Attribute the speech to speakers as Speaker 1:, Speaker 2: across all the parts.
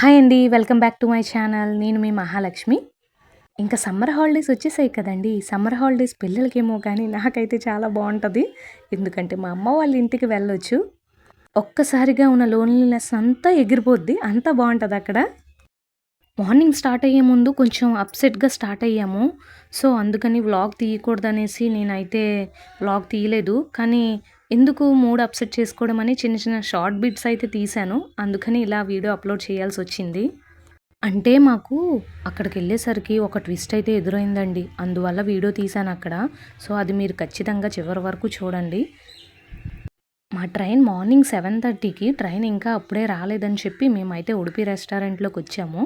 Speaker 1: Hi అండి welcome back to my channel. నేను మీ మహాలక్ష్మి. ఇంకా సమ్మర్ హాలిడేస్ వచ్చేసాయి కదండి. సమ్మర్ హాలిడేస్ పిల్లలకేమో కానీ నాకైతే చాలా బాగుంటుంది. ఎందుకంటే మా అమ్మ వాళ్ళ ఇంటికి వెళ్ళొచ్చు. ఒక్కసారిగా ఉన్న లోన్లీనెస్ అంతా ఎగిరిపోద్ది. అంతా బాగుంటుంది అక్కడ. మార్నింగ్ స్టార్ట్ అయ్యే ముందు కొంచెం అప్సెట్గా స్టార్ట్ అయ్యాము. సో అందుకని వ్లాగ్ తీయకూడదనేసి నేనైతే వ్లాగ్ తీయలేదు. కానీ ఎందుకు మూడ్ అప్సెట్ చేసుకోవడం అని చిన్న చిన్న షార్ట్ బిట్స్ అయితే తీశాను. అందుకని ఇలా వీడియో అప్లోడ్ చేయాల్సి వచ్చింది. అంటే మాకు అక్కడికి వెళ్ళేసరికి ఒక ట్విస్ట్ అయితే ఎదురైందండి. అందువల్ల వీడియో తీశాను అక్కడ. సో అది మీరు ఖచ్చితంగా చివరి వరకు చూడండి. మా ట్రైన్ మార్నింగ్ సెవెన్ థర్టీకి. ట్రైన్ ఇంకా అప్పుడే రాలేదని చెప్పి మేమైతే ఉడిపి రెస్టారెంట్లోకి వచ్చాము.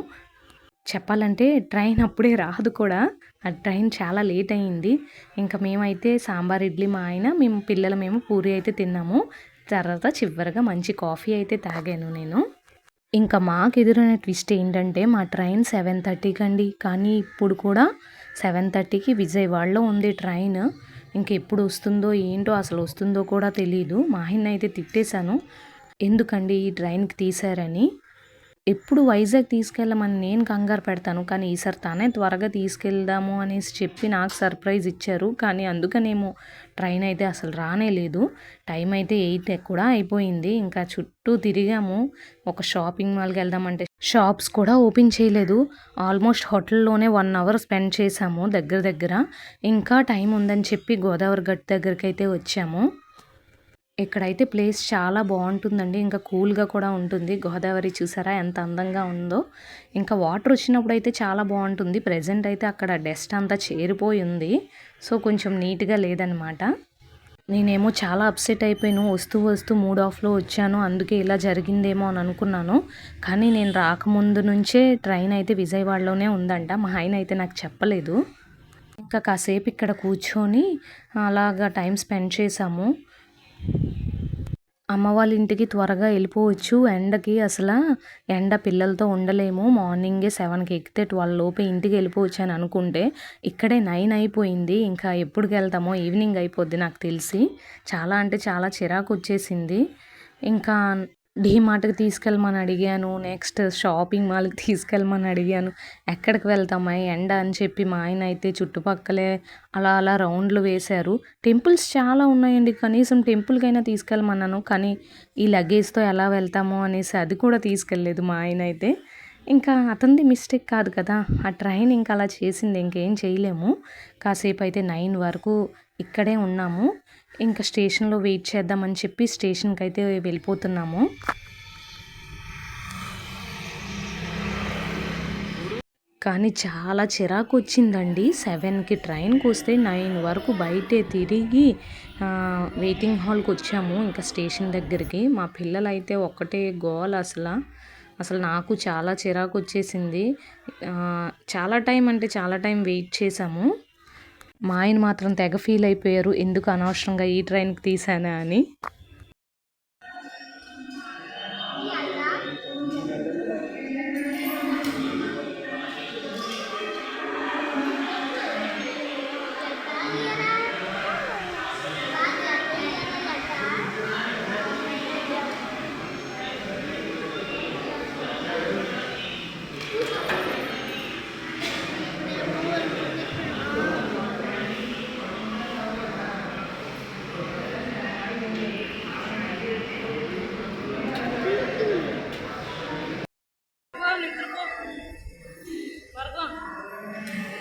Speaker 1: చెప్పాలంటే ట్రైన్ అప్పుడే రాదు కూడా. ఆ ట్రైన్ చాలా లేట్ అయ్యింది ఇంకా మేమైతే సాంబార్ ఇడ్లీ మా ఆయన మేము పిల్లలు మేము పూరి అయితే తిన్నాము. తర్వాత చివరిగా మంచి కాఫీ అయితే తాగాను నేను. ఇంకా మాకు ఎదురైన ట్విస్ట్ ఏంటంటే మా ట్రైన్ సెవెన్ థర్టీకి అండి. కానీ ఇప్పుడు కూడా సెవెన్ థర్టీకి విజయవాడలో ఉంది ట్రైన్. ఇంకా ఎప్పుడు వస్తుందో ఏంటో అసలు వస్తుందో కూడా తెలియదు మా ఆయన అయితే తిట్టేశాను. ఎందుకండి ఈ ట్రైన్కి తీశారని? ఎప్పుడు వైజాగ్ తీసుకెళ్ళమని నేను కంగారు పెడతాను కానీ ఈసారి తనే త్వరగా తీసుకెళ్దాము అనేసి చెప్పి నాకు సర్ప్రైజ్ ఇచ్చారు. కానీ అందుకనేమో ట్రైన్ అయితే అసలు రానే లేదు. టైం అయితే ఎయిట్ కూడా అయిపోయింది. ఇంకా చుట్టూ తిరిగాము. ఒక షాపింగ్ మాల్కి వెళ్దామంటే షాప్స్ కూడా ఓపెన్ చేయలేదు. ఆల్మోస్ట్ హోటల్లోనే వన్ అవర్ స్పెండ్ చేశాము దగ్గర దగ్గర. ఇంకా టైం ఉందని చెప్పి గోదావరి గట్టు దగ్గరికి అయితే వచ్చాము. ఇక్కడైతే ప్లేస్ చాలా బాగుంటుందండి. ఇంకా కూల్గా కూడా ఉంటుంది. గోదావరి చూసారా ఎంత అందంగా ఉందో. ఇంకా వాటర్ వచ్చినప్పుడు అయితే చాలా బాగుంటుంది. ప్రజెంట్ అయితే అక్కడ డస్ట్ అంతా చేరిపోయి ఉంది. సో కొంచెం నీట్గా లేదనమాట. నేనేమో చాలా అప్సెట్ అయిపోయాను. వస్తూ వస్తూ మూడ్ ఆఫ్లో వచ్చాను. అందుకే ఇలా జరిగిందేమో అని అనుకున్నాను. కానీ నేను రాకముందు నుంచే ట్రైన్ అయితే విజయవాడలోనే ఉందంట. మా ఆయన అయితే నాకు చెప్పలేదు. ఇంకా కాసేపు ఇక్కడ కూర్చొని అలాగా టైం స్పెండ్ చేశాము. అమ్మ వాళ్ళ ఇంటికి త్వరగా వెళ్ళిపోవచ్చు. ఎండకి అసలు ఎండ పిల్లలతో ఉండలేము. మార్నింగే సెవెన్కి ఎక్కితే ట్వెల్వ్ లోపే ఇంటికి వెళ్ళిపోవచ్చు అని అనుకుంటే ఇక్కడే నైన్ అయిపోయింది. ఇంకా ఎప్పటికి వెళ్తామో ఈవినింగ్ అయిపోద్ది నాకు తెలిసి. చాలా అంటే చాలా చిరాకు వచ్చేసింది. ఇంకా డీమార్ట్కి తీసుకెళ్ళమని అడిగాను నెక్స్ట్ షాపింగ్ మాల్కి తీసుకెళ్ళమని అడిగాను. ఎక్కడికి వెళ్తామా ఎండ అని చెప్పి మా ఆయన అయితే చుట్టుపక్కలే అలా అలా రౌండ్లు వేశారు. టెంపుల్స్ చాలా ఉన్నాయండి కనీసం టెంపుల్కైనా తీసుకెళ్ళమన్నాను కానీ ఈ లగేజ్తో ఎలా వెళ్తామో అనేసి అది కూడా తీసుకెళ్ళలేదు మా ఆయన అయితే. ఇంకా అతనిది మిస్టేక్ కాదు కదా ఆ ట్రైన్ ఇంకా అలా చేసింది ఇంకేం చేయలేము. కాసేపు అయితే నైన్ వరకు ఇక్కడే ఉన్నాము. ఇంకా స్టేషన్లో వెయిట్ చేద్దామని చెప్పి స్టేషన్కి అయితే వెళ్ళిపోతున్నాము. కానీ చాలా చిరాకు వచ్చిందండి సెవెన్కి ట్రైన్కి వస్తే నైన్ వరకు బయటే తిరిగి వెయిటింగ్ హాల్కి వచ్చాము. ఇంకా స్టేషన్ దగ్గరికి. మా పిల్లలు అయితే ఒక్కటే గోల్ అసలు. అసలు నాకు చాలా చిరాకు వచ్చేసింది చాలా టైం అంటే చాలా టైం వెయిట్ చేసాము మా ఆయన మాత్రం తెగ ఫీల్ అయిపోయారు. ఎందుకు అనవసరంగా ఈ ట్రైన్కి తీసానా అని.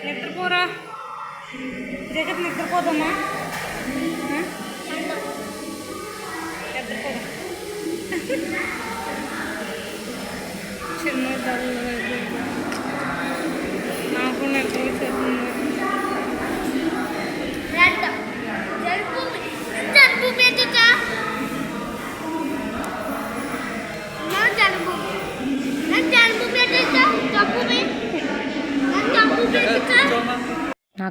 Speaker 2: నిద్రపోరా? జగత్ నిద్రపోదమ్మా. నిద్రపోదా. చిన్న నాకు నిద్ర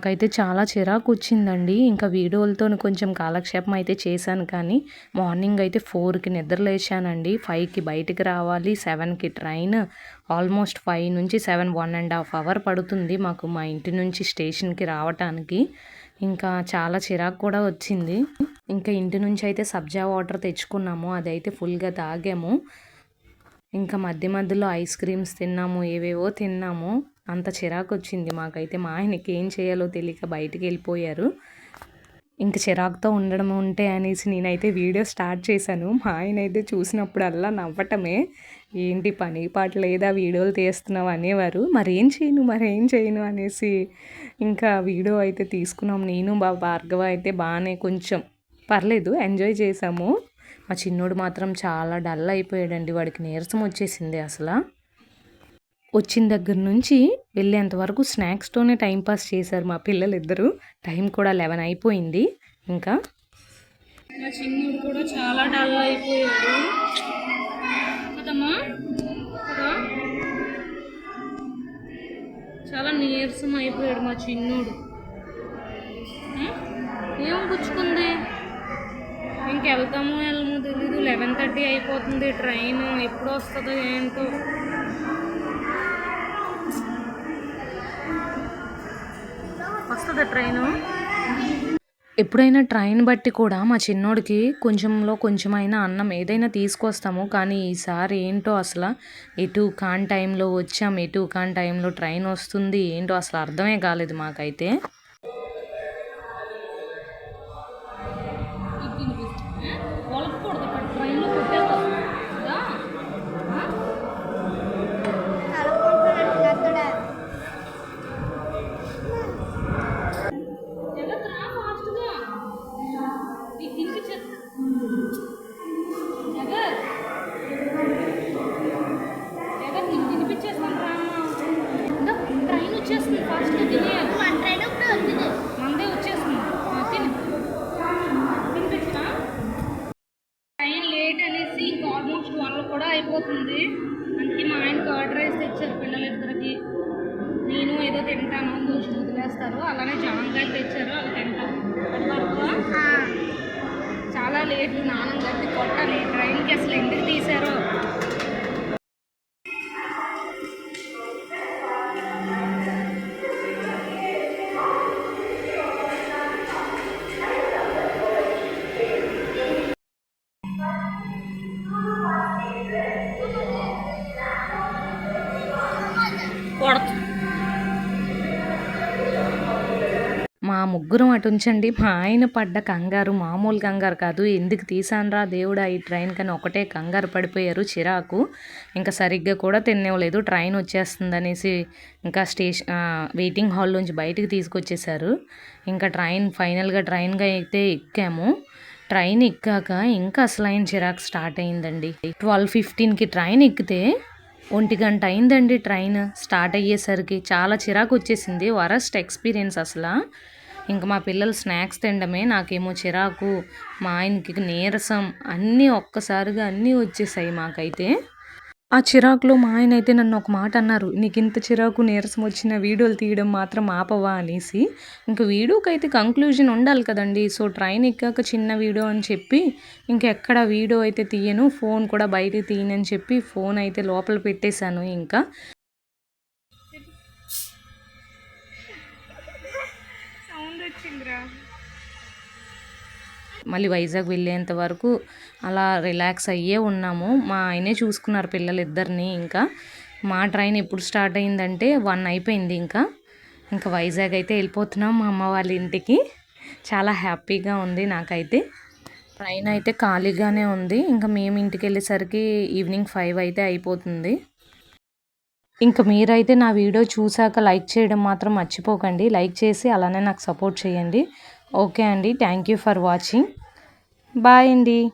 Speaker 1: నాకైతే చాలా చిరాకు వచ్చిందండి. ఇంకా వీడియోలతో కొంచెం కాలక్షేపం అయితే చేశాను కానీ మార్నింగ్ అయితే ఫోర్కి నిద్రలేచానండి ఫైవ్కి బయటికి రావాలి సెవెన్కి ట్రైన్ ఆల్మోస్ట్ ఫైవ్ నుంచి seven one and half hour పడుతుంది మాకు మా ఇంటి నుంచి స్టేషన్కి రావటానికి. ఇంకా చాలా చిరాకు కూడా వచ్చింది. ఇంకా ఇంటి నుంచి అయితే సబ్జా వాటర్ తెచ్చుకున్నాము అదైతే ఫుల్గా తాగాము. ఇంకా మధ్య మధ్యలో ఐస్ క్రీమ్స్ తిన్నాము ఏవేవో తిన్నాము. అంత చిరాకు వచ్చింది మాకైతే. మా ఆయనకి ఏం చేయాలో తెలియక బయటికి వెళ్ళిపోయారు. ఇంక చిరాకుతో ఉండడం ఉంటే అనేసి నేనైతే వీడియో స్టార్ట్ చేశాను. మా ఆయన అయితే చూసినప్పుడల్లా నవ్వటమే. ఏంటి పని పాట లేదా? వీడియోలు తీస్తున్నావు అనేవారు. మరేం చేయను మరేం చేయను అనేసి ఇంకా వీడియో అయితే తీసుకున్నాం. నేను బా భార్గవ అయితే బాగానే కొంచెం పర్లేదు ఎంజాయ్ చేసాము మా చిన్నోడు మాత్రం చాలా డల్ అయిపోయాడండి. వాడికి నీరసం వచ్చేసింది అసలు. వచ్చిన దగ్గర నుంచి వెళ్ళేంత వరకు స్నాక్స్తోనే టైంపాస్ చేశారు మా పిల్లలు ఇద్దరు టైం కూడా లెవెన్ అయిపోయింది. ఇంకా?
Speaker 2: మా చిన్నోడు కూడా చాలా డల్ అయిపోయాడు. కదమ్మా? కదా? చాలా నీరసం అయిపోయాడు మా చిన్నోడు. ఏం పుచ్చుకుంది? ఇంకెళ్తామో వెళ్ళమో తెలీదు. లెవెన్ థర్టీ అయిపోతుంది. ట్రైన్ ఎప్పుడు వస్తుందో ఏంటో. వస్తుంది ట్రైను.
Speaker 1: ఎప్పుడైనా ట్రైన్ బట్టి కూడా మా చిన్నోడికి కొంచెంలో కొంచెమైనా అన్నం ఏదైనా తీసుకొస్తాము. కానీ ఈసారి ఏంటో అసలు ఎటు కాన్ టైంలో వచ్చాం ఎటు కాన్ టైంలో ట్రైన్ వస్తుంది ఏంటో అసలు అర్థమే కాలేదు మాకైతే.
Speaker 2: అయిపోతుంది. అందుకే మా ఆయనకి ఆర్డర్ రైస్ తెచ్చారు పిల్లలిద్దరికి. నేను ఏదో తింటాను కొంచెం వదిలేస్తారు. అలానే జామకాయలు తెచ్చారు. అవి తింటాను. అది వరకు చాలా లేట్ నాన్న గట్టి కొట్టాలి ట్రైన్కి అసలు ఎందుకు తీశారో?
Speaker 1: ముగ్గురం అటు ఉంచండి. మా ఆయన పడ్డ కంగారు మామూలు కంగారు కాదు. ఎందుకు తీసానరా దేవుడా ఈ ట్రైన్ కానీ ఒకటే కంగారు పడిపోయారు చిరాకు. ఇంకా సరిగ్గా కూడా తినేవలేదు ట్రైన్ వచ్చేస్తుందనేసి ఇంకా స్టేషన్ వెయిటింగ్ హాల్ నుంచి బయటకు తీసుకొచ్చేసారు ఇంకా ట్రైన్ ఫైనల్గా ట్రైన్గా అయితే ఎక్కాము. ట్రైన్ ఎక్కాక ఇంకా అసలైన చిరాకు స్టార్ట్ అయిందండి. ట్వెల్వ్ ఫిఫ్టీన్కి ట్రైన్ ఎక్కితే ఒంటి గంట అయిందండి ట్రైన్ స్టార్ట్ అయ్యేసరికి. చాలా చిరాకు వచ్చేసింది. వరస్ట్ ఎక్స్పీరియన్స్ అసలు. ఇంకా మా పిల్లలు స్నాక్స్ తినడమే నాకేమో చిరాకు మా ఆయనకి నీరసం అన్నీ ఒక్కసారిగా అన్నీ వచ్చేసాయి మాకైతే. ఆ చిరాకులో మా ఆయన అయితే నన్ను ఒక మాట అన్నారు నీకు ఇంత చిరాకు నీరసం వచ్చిన వీడియోలు తీయడం మాత్రం ఆపవా? అనేసి. ఇంక వీడియోకి అయితే కంక్లూజన్ ఉండాలి కదండి. సో ట్రైన్ ఎక్కాక చిన్న వీడియో అని చెప్పి ఇంకెక్కడ వీడియో అయితే తీయను ఫోన్ కూడా బయట తీయనని చెప్పి ఫోన్ అయితే లోపల పెట్టేశాను ఇంకా. మళ్ళీ వైజాగ్ వెళ్ళేంత వరకు అలా రిలాక్స్ అయ్యే ఉన్నాము. మా ఆయనే చూసుకున్నారు పిల్లలిద్దరిని ఇంకా. మా ట్రైన్ ఎప్పుడు స్టార్ట్ అయిందంటే వన్ అయిపోయింది ఇంకా. ఇంకా వైజాగ్ అయితే వెళ్ళిపోతున్నాం మా అమ్మ వాళ్ళ ఇంటికి. చాలా హ్యాపీగా ఉంది నాకైతే. ట్రైన్ అయితే ఖాళీగానే ఉంది. ఇంకా మేము ఇంటికి వెళ్ళేసరికి ఈవినింగ్ ఫైవ్ అయితే అయిపోతుంది. ఇంకా మీరైతే నా వీడియో చూసాక లైక్ చేయడం మాత్రం మర్చిపోకండి. లైక్ చేసి అలానే నాకు సపోర్ట్ చేయండి. ఓకే అండి. Thank you for watching. Bye అండి.